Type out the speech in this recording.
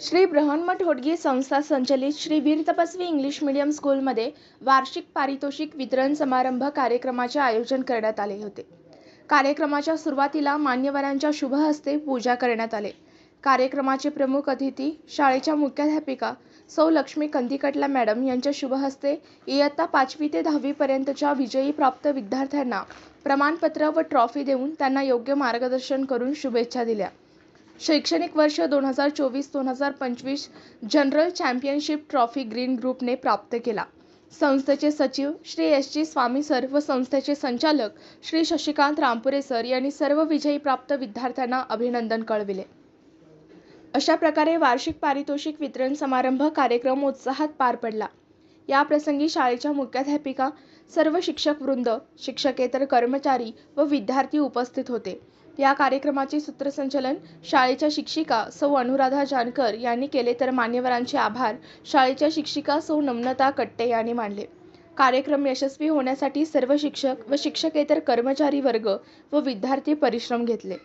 श्री ब्रहन्मठ होडगी संस्था संचलित श्री वीर तपस्वी इंग्लिश मीडियम स्कूलमध्ये वार्षिक पारितोषिक वितरण समारंभ कार्यक्रमाचे आयोजन करण्यात आले होते. कार्यक्रमाच्या सुरुवातीला मान्यवरांच्या शुभ हस्ते पूजा करण्यात आले. कार्यक्रमाचे प्रमुख अतिथी शाळेच्या मुख्याध्यापिका सौ लक्ष्मी कंदिकटला मॅडम यांच्या शुभ हस्ते इयत्ता पाचवी ते दहावीपर्यंतच्या विजयी प्राप्त विद्यार्थ्यांना प्रमाणपत्र व ट्रॉफी देऊन त्यांना योग्य मार्गदर्शन करून शुभेच्छा दिल्या. शैक्षणिक वर्ष दोन हजार चोवीस दोन हजार पंचवीस जनरल चॅम्पियनशिप ट्रॉफी ग्रीन ग्रुपने प्राप्त केला. संस्थेचे सचिव Shri S G Swami sir व संस्थेचे संचालक श्री शशिकांत रामपुरे सर यांनी सर्व विजयी प्राप्त विद्यार्थ्यांना अभिनंदन कळविले. अशा प्रकारे वार्षिक पारितोषिक वितरण समारंभ कार्यक्रम उत्साहात पार पडला. या प्रसंगी शाळेच्या मुख्याध्यापिका सर्व शिक्षक वृंद शिक्षकेतर कर्मचारी व विद्यार्थी उपस्थित होते. या कार्यक्रमाचे सूत्रसंचलन शाळेच्या शिक्षिका सौ अनुराधा जानकर यांनी केले तर मान्यवरांचे आभार. शाळेच्या शिक्षिका सौ नम्रता कट्टे यांनी मानले. कार्यक्रम यशस्वी होण्यासाठी सर्व शिक्षक व शिक्षकेतर कर्मचारी वर्ग व विद्यार्थी परिश्रम घेतले.